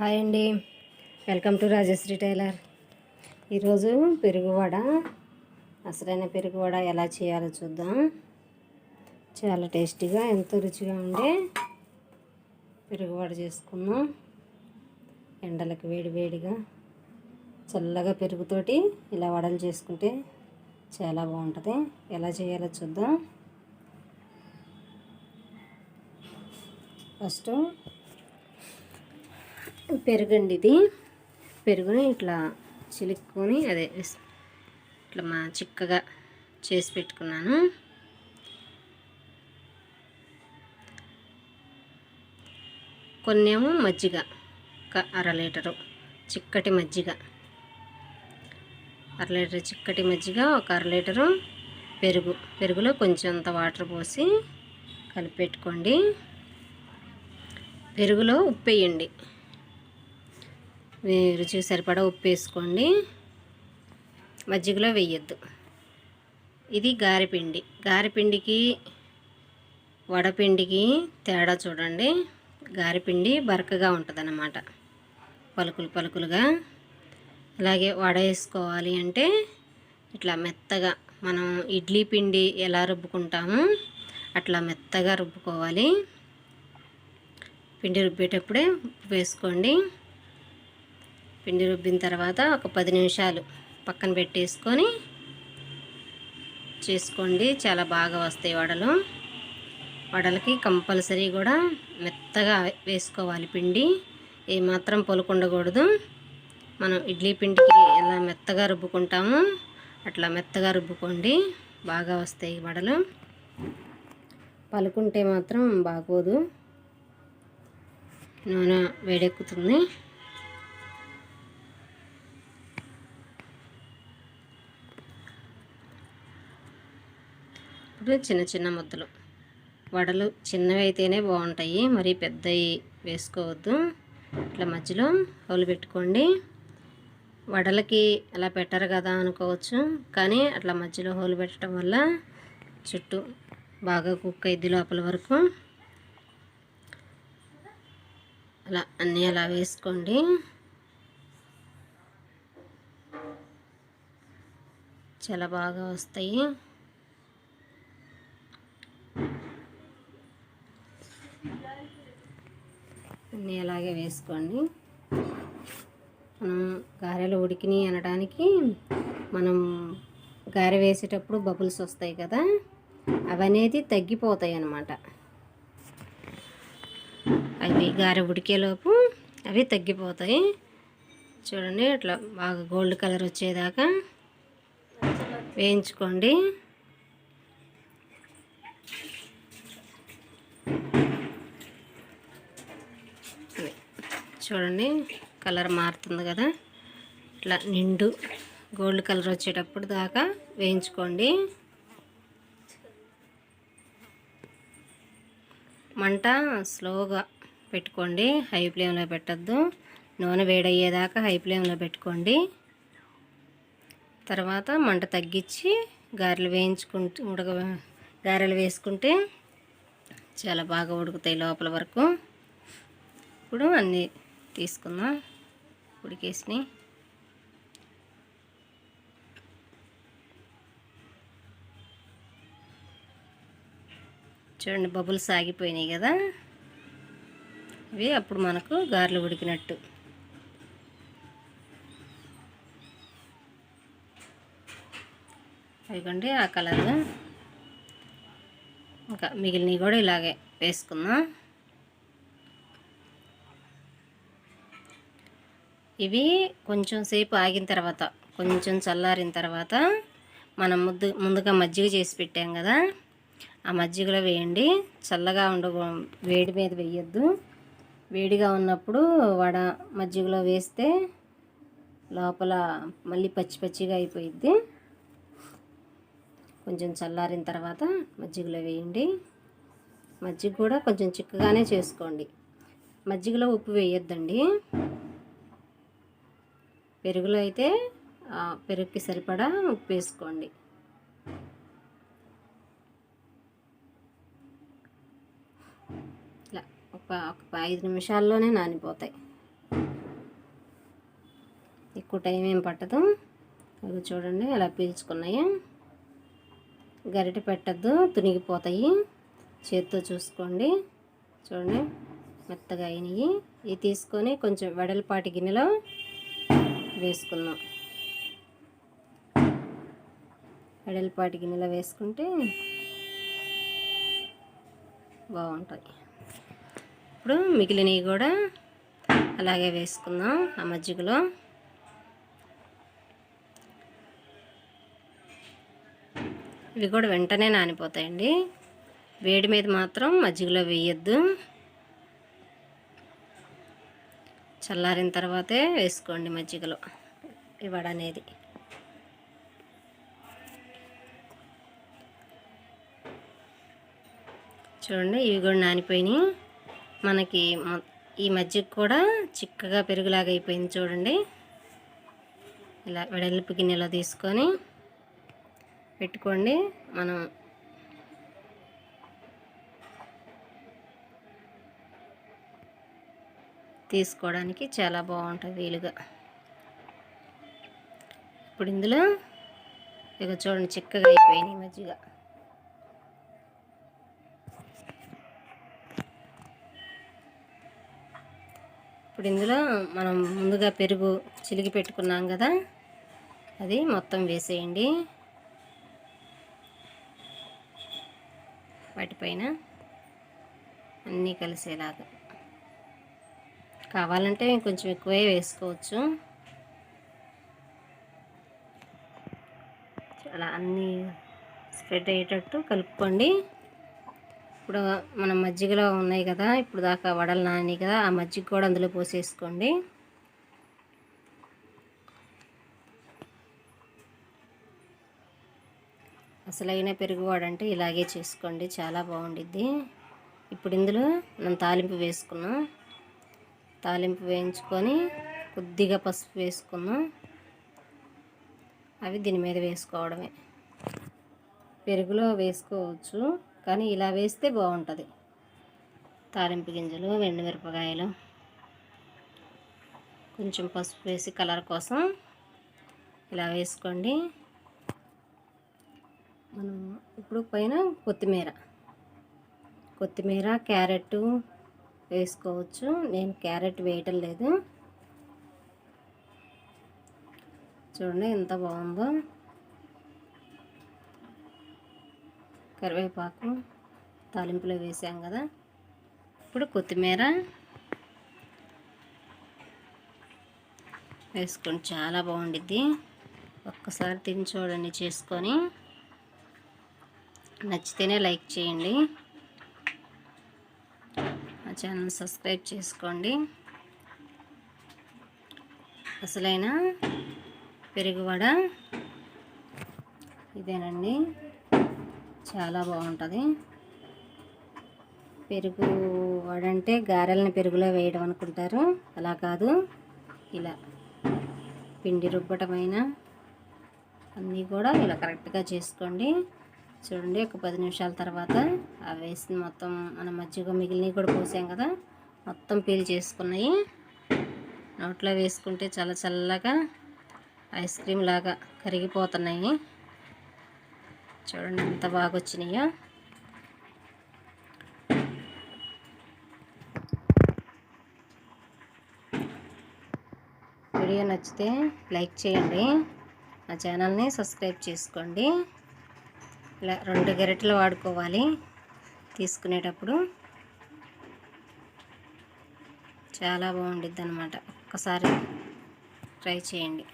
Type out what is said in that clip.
Hi అండి. Welcome to Rajashree tailor. ఈరోజు పెరుగువడ అసలైన పెరుగువడ ఎలా చేయాలో చూద్దాం. చాలా టేస్టీగా ఎంతో రుచిగా ఉండే పెరుగువడ చేసుకుందాం. ఎండలకు వేడి వేడిగా చల్లగా పెరుగుతోటి ఇలా వడలు చేసుకుంటే చాలా బాగుంటుంది. ఎలా చేయాలో చూద్దాం. ఫస్ట్ పెరుగండి ఇది. పెరుగుని ఇట్లా చిలుక్కొని అదే ఇట్లా మా చిక్కగా చేసి పెట్టుకున్నాను. కొన్నేమో మజ్జిగ ఒక అర లీటరు చిక్కటి మజ్జిగ. అర లీటర్ చిక్కటి మజ్జిగ ఒక అర లీటరు పెరుగు. పెరుగులో కొంచెం అంత వాటర్ పోసి కలిపి పెట్టుకోండి. పెరుగులో ఉప్పు వేయండి. రుచికి సరిపడా ఉప్పు వేసుకోండి. మజ్జిగలో వేయొద్దు. ఇది గారెపిండి. గారెపిండికి వడపిండికి తేడా చూడండి. గారెపిండి బరకగా ఉంటుంది అన్నమాట పలుకులు పలుకులుగా. అలాగే వడ వేసుకోవాలి అంటే ఇట్లా మెత్తగా మనం ఇడ్లీ పిండి ఎలా రుబ్బుకుంటామో అట్లా మెత్తగా రుబ్బుకోవాలి. పిండి రుబ్బేటప్పుడే ఉప్పు వేసుకోండి. పిండి రుబ్బిన తర్వాత ఒక పది నిమిషాలు పక్కన పెట్టేసుకొని చేసుకోండి. చాలా బాగా వస్తాయి వడలు. వడలకి కంపల్సరీ కూడా మెత్తగా వేసుకోవాలి పిండి. ఏమాత్రం పొలుకుండకూడదు. మనం ఇడ్లీ పిండికి ఎలా మెత్తగా రుబ్బుకుంటామో అట్లా మెత్తగా రుబ్బుకోండి. బాగా వస్తాయి వడలు. పలుకుంటే మాత్రం బాగోదు. నూనె వేడెక్కుతుంది. ఇప్పుడు చిన్న చిన్న ముద్దలు. వడలు చిన్నవి అయితేనే బాగుంటాయి. మరి పెద్దవి వేసుకోవద్దు. ఇట్లా మధ్యలో హోలు పెట్టుకోండి. వడలకి అలా పెట్టరు కదా అనుకోవచ్చు. కానీ అట్లా మధ్యలో హోలు పెట్టడం వల్ల చుట్టూ బాగా కుక్ అయింది లోపల వరకు. అలా అన్నీ అలా వేసుకోండి. చాలా బాగా వస్తాయి. అన్నీ అలాగే వేసుకోండి. మనం గారెలు ఉడికినాయి అనడానికి మనం గారె వేసేటప్పుడు బబుల్స్ వస్తాయి కదా అవనేది తగ్గిపోతాయి అన్నమాట. అవి గారె ఉడికేలోపు అవి తగ్గిపోతాయి. చూడండి ఇట్లా బాగా గోల్డ్ కలర్ వచ్చేదాకా వేయించుకోండి అదే. చూడండి కలర్ మారుతుంది కదా. ఇట్లా నిండు గోల్డ్ కలర్ వచ్చేటప్పుడు దాకా వేయించుకోండి. మంట స్లోగా పెట్టుకోండి. హై ఫ్లేమ్లో పెట్టద్దు. నూనె వేడయ్యేదాకా హై ఫ్లేమ్లో పెట్టుకోండి. తర్వాత మంట తగ్గించి గారెలు వేయించుకుంటూ ఉడక గారెలు వేసుకుంటే చాలా బాగా ఉడుకుతాయి లోపల వరకు. ఇప్పుడు అన్నీ తీసుకుందాం? ఉడికేసిని. చూడండి బబుల్స్ ఆగిపోయినాయి కదా? ఇవి అప్పుడు మనకు గారెలు ఉడికినట్టు. అదిగోండి ఆ కలర్ ఇంకా మిగిలినవి కూడా ఇలాగే వేసుకుందాం. ఇవి కొంచెం సేపు ఆగిన తర్వాత కొంచెం చల్లారిన తర్వాత మనం ముద్దు ముందుగా మజ్జిగ చేసి పెట్టాం కదా ఆ మజ్జిగలో వేయండి. చల్లగా ఉండ వేడి మీద వేయద్దు. వేడిగా ఉన్నప్పుడు వడ మజ్జిగలో వేస్తే లోపల మళ్ళీ పచ్చి పచ్చిగా అయిపోయిద్ది. కొంచెం చల్లారిన తర్వాత మజ్జిగలో వేయండి. మజ్జిగ కూడా కొంచెం చిక్కగానే చేసుకోండి. మజ్జిగలో ఉప్పు వేయొద్దండి. పెరుగులో అయితే పెరుగుకి సరిపడా ఉప్పు వేసుకోండి. ఇలా ఒక ఒక ఐదు నిమిషాల్లోనే నానిపోతాయి. ఎక్కువ టైం ఏం పట్టదు. అవి చూడండి ఎలా పీల్చుకున్నాయి. గరిటె పెట్టద్దు తునిగిపోతాయి. చేత్తో చూసుకోండి. చూడండి మెత్తగా అయినాయి. ఇవి తీసుకొని కొంచెం వెడల్పాటి గిన్నెలో వేసుకుందాం వెడల్పాటి గిన్నెలో వేసుకుంటే బాగుంటాయి ఇప్పుడు మిగిలినవి కూడా అలాగే వేసుకుందాం ఆ మజ్జిగలో. ఇవి కూడా వెంటనే నానిపోతాయండి. వేడి మీద మాత్రం మజ్జిగలో వేయొద్దు. చల్లారిన తర్వాతే వేసుకోండి మజ్జిగలో ఈ వడ అనేది చూడండి ఇవి కూడా నానిపోయినాయి. మనకి ఈ మజ్జిగ కూడా చిక్కగా పెరుగులాగా అయిపోయింది చూడండి. ఇలా వెడల్పు గిన్నెలో తీసుకొని పెట్టుకోండి. మనం తీసుకోవడానికి చాలా బాగుంటుంది వీలుగా. ఇప్పుడు ఇందులో ఇక చూడండి చిక్కగా అయిపోయినాయి మజ్జిగ. ఇప్పుడు ఇందులో మనం ముందుగా పెరుగు చిలికి పెట్టుకున్నాం కదా అది మొత్తం వేసేయండి. వాటిపైన అన్నీ కలిసేలాగా. కావాలంటే కొంచెం ఎక్కువే వేసుకోవచ్చు. అలా అన్నీ స్ప్రెడ్ అయ్యేటట్టు కలుపుకోండి. ఇప్పుడు మన మజ్జిగలో ఉన్నాయి కదా ఇప్పుడు దాకా వడలు నాని కదా ఆ మజ్జిగ కూడా అందులో పోసేసుకోండి. అసలైన పెరుగు వాడంటే ఇలాగే చేసుకోండి చాలా బాగుండిద్ది. ఇప్పుడు ఇందులో మనం తాలింపు వేసుకున్నాం. తాలింపు వేయించుకొని కొద్దిగా పసుపు వేసుకున్నాం అవి దీని మీద వేసుకోవడమే. పెరుగులో వేసుకోవచ్చు కానీ ఇలా వేస్తే బాగుంటుంది. తాలింపు గింజలు మిరపకాయలు. కొంచెం పసుపు వేసి కలర్ కోసం ఇలా వేసుకోండి. మనం ఇప్పుడు పైన కొత్తిమీర. కొత్తిమీర క్యారెట్ వేసుకోవచ్చు. నేను క్యారెట్ వేయటం లేదు. చూడండి ఎంత బాగుందో. కరివేపాకు తాలింపులో వేసాం కదా. ఇప్పుడు కొత్తిమీర వేసుకోండి. చాలా బాగుండిద్ది. ఒక్కసారి తిని చూడండి చేసుకొని నచ్చితేనే లైక్ చేయండి. ఛానల్ సబ్స్క్రైబ్ చేసుకోండి. అసలైన పెరుగు వడ ఇదేనండి. చాలా బాగుంటుంది. పెరుగు వడ అంటే గారెలని పెరుగులో వేయడం అనుకుంటారు. అలా కాదు. ఇలా పిండి రుబ్బటమైన అన్నీ కూడా ఇలా కరెక్ట్గా చేసుకోండి. చూడండి ఒక పది నిమిషాల తర్వాత అవి వేసిన మొత్తం మన మజ్జిగ మిగిలినవి కూడా పోసాం కదా మొత్తం పీల్ చేసుకున్నాయి. నోట్లో వేసుకుంటే చాలా చల్లగా ఐస్ క్రీమ్ లాగా కరిగిపోతున్నాయి. చూడండి ఎంత బాగా వచ్చినాయో. వీడియో నచ్చితే లైక్ చేయండి. నా ఛానల్ని సబ్స్క్రైబ్ చేసుకోండి. ఇలా రెండు గెరెట్లు వాడుకోవాలి తీసుకునేటప్పుడు. చాలా బాగుండిద్ది అనమాట ఒక్కసారి ట్రై చేయండి.